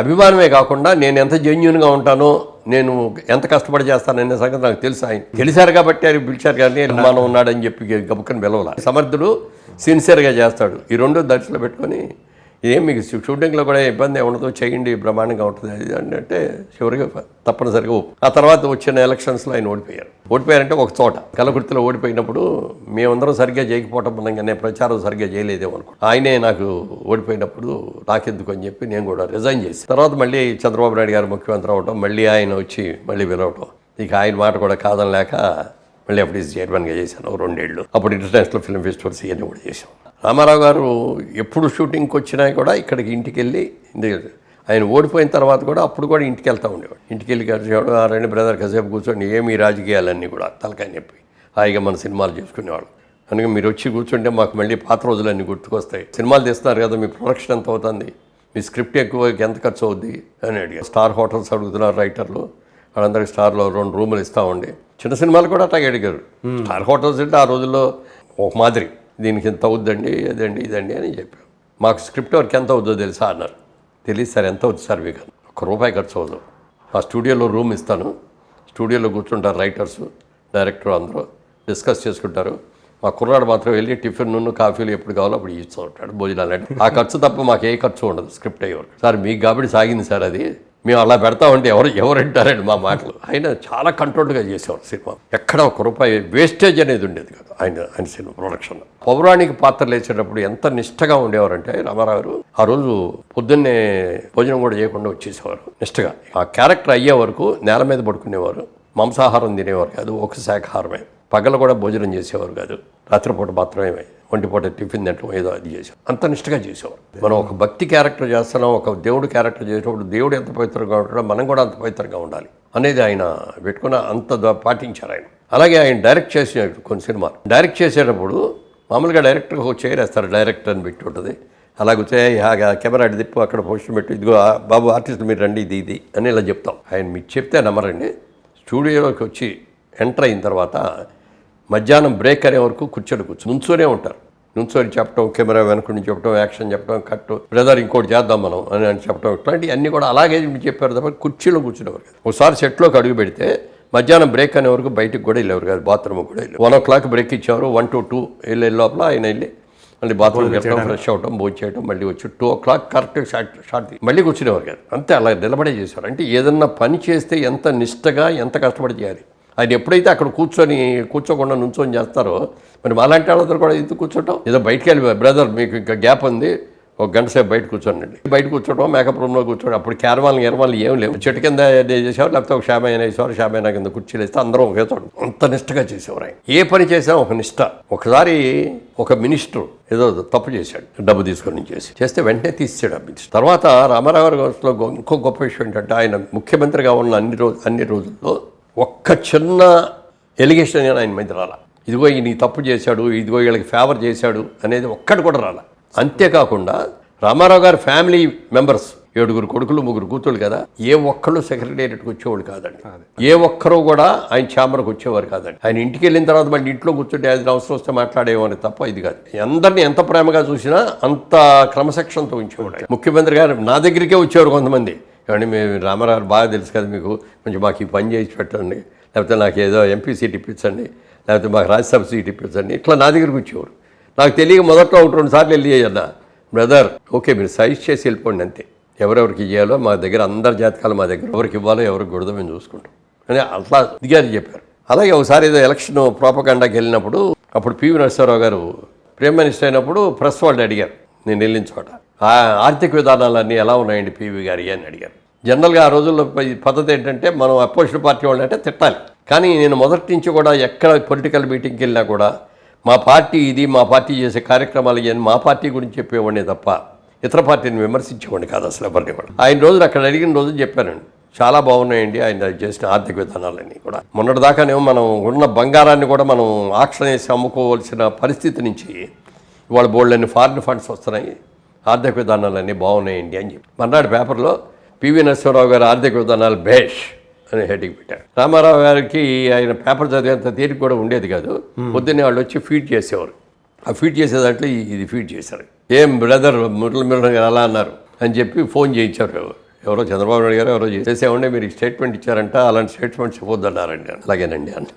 అభిమానమే కాకుండా నేను ఎంత జెన్యున్గా ఉంటానో నేను ఎంత కష్టపడి చేస్తాననే సంగతి నాకు తెలుసు. ఆయన తెలిసారు కాబట్టి ఆయన పిలిచారు కానీ అభిమానం ఉన్నాడని చెప్పి గబుక్కని పిలవాల. సమర్థుడు సిన్సియర్గా చేస్తాడు. ఈ రెండు దర్శనం పెట్టుకొని ఏం మీకు షూటింగ్లో కూడా ఇబ్బంది ఉండదు చేయండి బ్రహ్మాండంగా ఉంటుంది అది ఇది అంటే చివరిగా తప్పనిసరిగా ఆ తర్వాత వచ్చిన ఎలక్షన్స్లో ఆయన ఓడిపోయారు. ఓడిపోయారంటే ఒక చోట. కలకుర్తిలో ఓడిపోయినప్పుడు మేమందరం సరిగ్గా చేయకపోవటం మనం నేను ప్రచారం సరిగ్గా చేయలేదేమో అనుకో ఆయనే నాకు ఓడిపోయినప్పుడు నాకెందుకు అని చెప్పి నేను కూడా రిజైన్ చేసి తర్వాత మళ్ళీ చంద్రబాబు నాయుడు గారు ముఖ్యమంత్రి అవ్వటం మళ్ళీ ఆయన వచ్చి మళ్ళీ పిలవటం. ఇక ఆయన మాట కూడా కాదని లేక మళ్ళీ అప్పుడు చైర్మన్గా చేశాను రెండేళ్ళు. అప్పుడు ఇంటర్నేషనల్ ఫిల్మ్ ఫెస్టివల్స్ ఇవన్నీ కూడా చేశాం. రామారావు గారు ఎప్పుడు షూటింగ్కి వచ్చినా కూడా ఇక్కడికి ఇంటికి వెళ్ళి ఆయన ఓడిపోయిన తర్వాత కూడా అప్పుడు కూడా ఇంటికి వెళ్తూ ఉండేవాడు. ఇంటికి వెళ్ళి కలిసేవాడు ఆ రెండు బ్రదర్ కాసేపు కూర్చొని ఏమి రాజకీయాలన్నీ కూడా తలకాయ నొప్పి. హాయిగా మన సినిమాలు చేసుకునేవాడు అందుకే మీరు వచ్చి కూర్చుంటే మాకు మళ్ళీ పాత రోజులన్నీ గుర్తుకొస్తాయి. సినిమాలు తీస్తున్నారు కదా మీ ప్రొడక్షన్ ఎంత అవుతుంది? మీ స్క్రిప్ట్ ఎక్కువ ఎంత ఖర్చు అవుద్ది? అని అడిగారు స్టార్ హోటల్స్ అడుగుతున్నారు రైటర్లు. వాళ్ళందరికీ స్టార్లో రెండు రూములు ఇస్తామండి చిన్న సినిమాలు కూడా అట్లాగే అడిగారు. స్టార్ హోటల్స్ అంటే ఆ రోజుల్లో ఒక మాదిరి. దీనికి ఎంత అవుద్దండి అదండి ఇదండి అని చెప్పాం మాకు స్క్రిప్ట్ వర్క్ ఎంత అవుద్దో తెలుసా? అన్నారు. తెలియదు సార్ ఎంత అవుతుంది సార్ మీకు? ఒక్క రూపాయి ఖర్చు అవ్వదు. ఆ స్టూడియోలో రూమ్ ఇస్తాను. స్టూడియోలో కూర్చుంటారు రైటర్స్ డైరెక్టర్ అందరూ. డిస్కస్ చేసుకుంటారు. మా కుర్రాడు మాత్రం వెళ్ళి టిఫిన్ నూనె కాఫీలు ఎప్పుడు కావాలో అప్పుడు ఇస్తూ ఉంటాడు భోజనాలు. అంటే ఆ ఖర్చు తప్ప మాకు ఏ ఖర్చు ఉండదు స్క్రిప్ట్ అయ్యేవారు సార్ మీకు కాబట్టి సాగింది సార్ అది. మేము అలా పెడతామంటే ఎవరు ఎవరు వింటారండి మా మాటలు. ఆయన చాలా కంట్రోల్డ్గా చేసేవారు సినిమా. ఎక్కడ ఒక రూపాయి వేస్టేజ్ అనేది ఉండేది కాదు ఆయన ఆయన సినిమా ప్రొడక్షన్ పౌరాణిక పాత్రలు వేసేటప్పుడు ఎంత నిష్టగా ఉండేవారంటే రామారావు గారు ఆ రోజు పొద్దున్నే భోజనం కూడా చేయకుండా వచ్చేసేవారు నిష్టగా. ఆ క్యారెక్టర్ అయ్యే వరకు నేల మీద పడుకునేవారు. మాంసాహారం తినేవారు కాదు ఒక శాఖాహారమే పగలు కూడా భోజనం చేసేవారు కాదు. రాత్రిపూట మాత్రమే. ఒంటిపూట టిఫిన్ తింటాం ఏదో అది చేసాం అంత నిష్టగా చేసేవారు మనం ఒక భక్తి క్యారెక్టర్ చేస్తున్నాం ఒక దేవుడు క్యారెక్టర్ చేసేటప్పుడు దేవుడు ఎంత పవిత్రంగా ఉంటాడో మనం కూడా అంత పవిత్రంగా ఉండాలి అనేది ఆయన పెట్టుకున్న అంత పాటించారు ఆయన. అలాగే ఆయన డైరెక్ట్ చేసే కొన్ని సినిమాలు. డైరెక్ట్ చేసేటప్పుడు మామూలుగా డైరెక్టర్ ఒక చైర్ వేస్తారు డైరెక్టర్ అని పెట్టి ఉంటుంది. అలాగే కెమెరా అటు తిప్పు అక్కడ పోస్టర్ పెట్టి ఇదిగో బాబు ఆర్టిస్ట్ మీరు రండి ఇది ఇది అని ఇలా చెప్తాం. ఆయన మీకు చెప్తే నమ్మరండి. స్టూడియోలోకి వచ్చి ఎంటర్ అయిన తర్వాత మధ్యాహ్నం బ్రేక్ అనే వరకు కూర్చొని కూర్చొని నుంచోనే ఉంటారు. నుంచొని చెప్పడం కెమెరా వెనక నుంచి చెప్పడం యాక్షన్ చెప్పడం కట్ బ్రదర్ ఇంకోటి చేద్దాం మనం అని అని చెప్పడం ఇట్లాంటివి అన్నీ కూడా అలాగే చెప్పారు తప్ప కుర్చీలో కూర్చునేవారు కాదు. ఒకసారి సెట్లోకి అడుగు పెడితే మధ్యాహ్నం బ్రేక్ అనే వరకు బయటికి కూడా వెళ్ళేవారు కాదు బాత్రూమ్ కూడా వెళ్ళి వన్ ఓ క్లాక్ బ్రేక్ ఇచ్చేవారు వన్ టు టూ వెళ్ళే లోపల ఆయన వెళ్ళి మళ్ళీ బాత్రూమ్ వెళ్ళడం ఫ్రెష్ అవడం భోజనం చేయడం మళ్ళీ వచ్చి two o'clock correct short short మళ్ళీ కూర్చునేవారు కాదు. అంతే అలా నిలబడే చేసేవారు. అంటే ఏదన్నా పని చేస్తే ఎంత నిష్టగా ఎంత కష్టపడి చేయాలి? ఆయన ఎప్పుడైతే అక్కడ కూర్చొని కూర్చోకుండా నుంచొని చేస్తారో మరి మాలాంటి వాళ్ళందరూ కూడా ఇది కూర్చోటం? ఏదో బయటికి వెళ్ళి బ్రదర్ మీకు ఇంకా గ్యాప్ ఉంది ఒక గంట సేపు బయట కూర్చోండి బయట కూర్చోవడం మేకప్ రూమ్లో కూర్చోవడం అప్పుడు క్యారవాళ్ళు ఎరవాళ్ళు ఏం లేవు. చెట్టు కింద చేసేవారు? లేకపోతే ఒక షామైన వేసేవారు? షామైనా కింద కుర్చీలు వేస్తే అందరం ఒకే చోట అంత నిష్టగా చేసేవారు ఆయన. ఏ పని చేసినా ఒక నిష్ట. ఒకసారి ఒక మినిస్టర్ ఏదో తప్పు చేశాడు డబ్బు తీసుకొని చేసి. చేస్తే వెంటనే తీసాడు ఆ మినిస్టర్. తర్వాత రామారావు గారిలో ఇంకో గొప్ప విషయం ఏంటంటే ఆయన ముఖ్యమంత్రిగా ఉన్న అన్ని రోజు అన్ని రోజుల్లో ఒక్క చిన్న ఎలిగేషన్ అయినా ఆయన మీద రాలా. ఇదిగో ఈయన ఈ తప్పు చేశాడు ఇదిగో వీళ్ళకి ఫేవర్ చేశాడు అనేది ఒక్కటి కూడా రాలా. అంతేకాకుండా రామారావు గారి ఫ్యామిలీ మెంబర్స్ ఏడుగురు కొడుకులు ముగ్గురు కూతుళ్ళు కదా ఏ ఒక్కళ్ళు సెక్రటేరియట్కి వచ్చేవాడు కాదండి. ఏ ఒక్కరు కూడా ఆయన ఛాంబర్కి వచ్చేవారు కాదండి. ఆయన ఇంటికి వెళ్ళిన తర్వాత మళ్ళీ ఇంట్లో కూర్చుంటే అది అవసరం వస్తే మాట్లాడేవారు తప్ప ఇది కాదు. అందరిని ఎంత ప్రేమగా చూసినా అంత క్రమశిక్షణతో ఉంచేవాడు. ముఖ్యమంత్రి గారు నా దగ్గరికే వచ్చేవారు కొంతమంది. ఏమండి మేము రామారావు బాగా తెలుసు కదా మీకు. కొంచెం మాకు ఈ పని చేసి పెట్టండి. లేకపోతే నాకు ఏదో ఎంపీ సీట్ ఇప్పించండి. లేకపోతే మాకు రాజ్యసభ సీట్ ఇప్పించండి. ఇట్లా నా దగ్గరికి వచ్చేవారు. నాకు తెలియక మొదట్లో ఒకటి రెండు సార్లు వెళ్ళి అన్న. బ్రదర్ ఓకే మీరు సైజ్ చేసి వెళ్ళిపోండి అంతే. ఎవరెవరికి ఇవ్వాలో మా దగ్గర అందరి జాతకాలు మా దగ్గర ఎవరికి ఇవ్వాలో ఎవరికి కూడదో మేము చూసుకుంటాం. అని అట్లా దిగారు చెప్పారు. అలాగే ఒకసారి ఏదో ఎలక్షన్ ప్రోపగండాకి వెళ్ళినప్పుడు అప్పుడు పివి నరసింహారావు గారు ప్రైమ్ మినిస్టర్ అయినప్పుడు ప్రెస్ వాళ్ళు అడిగారు. నేను వెళ్ళిన చోట. ఆర్థిక విధానాలన్నీ ఎలా ఉన్నాయండి పీవీ గారి అని అడిగారు. జనరల్గా ఆ రోజుల్లో పద్ధతి ఏంటంటే మనం అపోజిషన్ పార్టీ వాళ్ళు అంటే తిట్టాలి. కానీ నేను మొదటి నుంచి కూడా ఎక్కడ పొలిటికల్ మీటింగ్కి వెళ్ళినా కూడా మా పార్టీ ఇది మా పార్టీ చేసే కార్యక్రమాలు ఇవన్నీ మా పార్టీ గురించి చెప్పేవాడిని తప్ప ఇతర పార్టీని విమర్శించేవాడిని కాదు అసలు ఎవరిని కూడా. ఆయన రోజులు అక్కడ అడిగిన రోజు చెప్పానండి చాలా బాగున్నాయండి ఆయన చేసిన ఆర్థిక విధానాలన్నీ కూడా. మొన్నటిదాకానేమో మనం ఉన్న బంగారాన్ని కూడా మనం ఆక్షన్ వేసి అమ్ముకోవాల్సిన పరిస్థితి నుంచి ఇవాళ బోల్డన్ని ఫారిన్ ఫండ్స్ వస్తున్నాయి. ఆర్థిక విధానాలన్నీ బాగున్నాయండి అని చెప్పి. మర్నాడు పేపర్లో పివి నరసింహరావు గారి ఆర్థిక విధానాలు భేష్ అని హెడ్డింగ్ పెట్టారు. రామారావు గారికి ఆయన పేపర్ చదివేంత తీరిక కూడా ఉండేది కాదు. పొద్దున్నే వాళ్ళు వచ్చి ఫీడ్ చేసేవారు. ఆ ఫీడ్ చేసే దాంట్లో ఇది ఫీడ్ చేశారు. ఏం బ్రదర్ మురళీ మురళి గారు అలా అన్నారు అని చెప్పి ఫోన్ చేయించారు ఎవరో? చంద్రబాబు నాయుడు గారు ఎవరో చేసేవాడే మీరు స్టేట్మెంట్ ఇచ్చారంట అలాంటి స్టేట్మెంట్స్ ఇవ్వద్దన్నారండి. అలాగేనండి అన్న